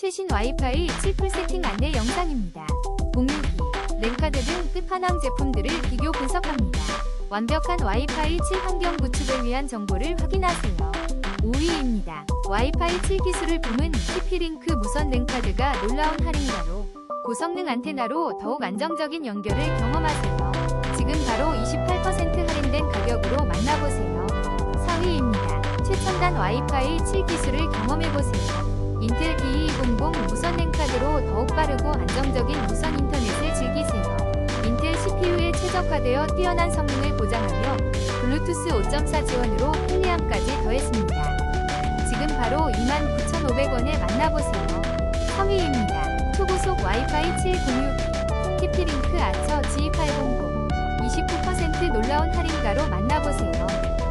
최신 와이파이 7풀 세팅 안내 영상입니다. 공유기, 랜카드 등 끝판왕 제품들을 비교 분석합니다. 완벽한 와이파이 7 환경 구축을 위한 정보를 확인하세요. 5위입니다. 와이파이 7 기술을 뿜은 TP-링크 무선 랜카드가 놀라운 할인가로 고성능 안테나로 더욱 안정적인 연결을 경험하세요. 지금 바로 28% 할인된 가격으로 만나보세요. 4위입니다. 최첨단 와이파이 7 기술을 경험해보세요. 인텔 D200 무선 랜카드로 더욱 빠르고 안정적인 무선 인터넷을 즐기세요. 인텔 CPU에 최적화되어 뛰어난 성능을 보장하며 블루투스 5.4 지원으로 편리함까지 더했습니다. 지금 바로 29,500원에 만나보세요. 3위입니다. 초고속 와이파이 7 공유기 TP-링크 아처 G800 29% 놀라운 할인가로 만나보세요.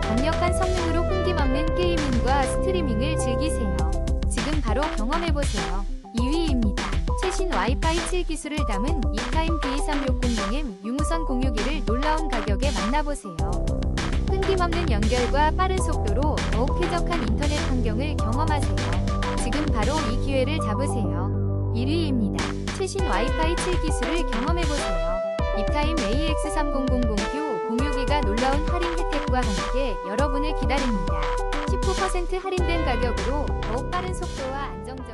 강력한 성능으로 끊김없는 게이밍과 스트리밍을 즐기세요. 지금 바로 경험해보세요. 2위입니다. 최신 와이파이 7 기술을 담은 이타임 B3600M 유무선 공유기를 놀라운 가격에 만나보세요. 끊김없는 연결과 빠른 속도로 더욱 쾌적한 인터넷 환경을 경험하세요. 지금 바로 이 기회를 잡으세요. 1위입니다. 최신 와이파이 7 기술을 경험해보세요. 이타임 AX3000Q 공유기가 놀라운 할인 혜택과 함께 여러분을 기다립니다. 19% 할인된 가격으로 더욱 빠른 속도와 안정적